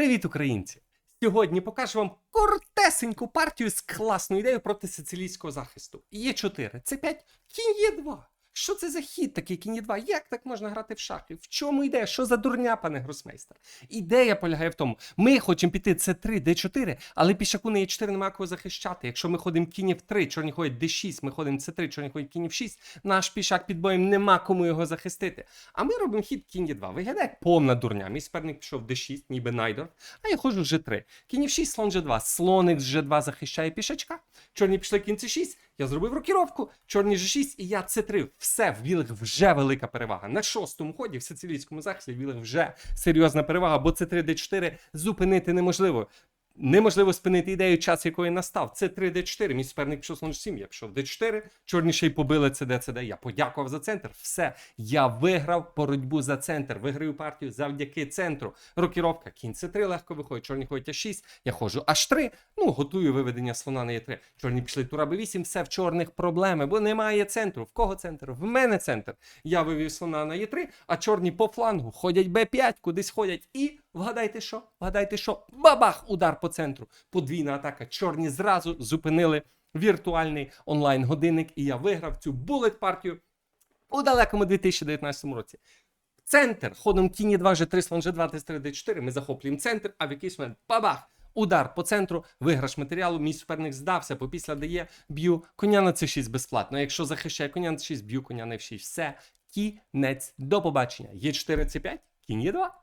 Привіт, українці! Сьогодні покажу вам коротесеньку партію з класною ідеєю проти сицилійського захисту. Є 4 це 5 кінь є 2 Що це за хід такий кінь є 2 Як так можна грати в шахи? В чому ідея? Що за дурня, пане гросмейстер? Ідея полягає в тому, ми хочемо піти С3, Д4, але пішаку на Е4 немає кого захищати. Якщо ми ходимо кінь в 3, чорні ходять Д6, ми ходимо С3, чорні ходять кінь в 6, наш пішак під боєм нема кому його захистити. А ми робимо хід кінь є 2 Виглядає як повна дурня. Мій суперник пішов D6, ніби найдор, а я ходжу G3. Кінь в 6, слон G2. Слоник з G2 захищає пішачка. Чорні пішли кінь C6, я зробив рокіровку, чорні G6 і я C3. Все, в білих вже велика перевага. На шостому ході в сицилійському захисті в білих вже серйозна перевага, бо C3, D4 зупинити неможливо. Неможливо спинити ідею, час якої настав. Це 3 d4. Мій суперник пішов слон 7, я пішов d4. Чорні ще й побили CD, CD. Я подякував за центр. Все. Я виграв боротьбу за центр. Виграю партію завдяки центру. Рокіровка. Кінь c3 легко виходить. Чорні ходять а6. Я ходжу h3. Ну, готую виведення слона на e3. Чорні пішли тура b8. Все в чорних проблеми, бо немає центру. В кого центр? В мене центр. Я вивів слона на e3, а чорні по флангу ходять b5, кудись ходять і. Вгадайте що? Вгадайте що? Бабах! Удар по центру. Подвійна атака. Чорні зразу зупинили віртуальний онлайн-годинник, і я виграв цю булет партію у далекому 2019 році. Центр ходом кіні 2 G3, слон G2, Т3, D4. Ми захоплюємо центр, а в якийсь момент бабах! Удар по центру, виграш матеріалу. Мій суперник здався, бо після дає б'ю коня на c6 безплатно. Якщо захищає коня на c6, б'ю коня на f6. Все, кінець. До побачення. Є 4 c 5 кінь є 2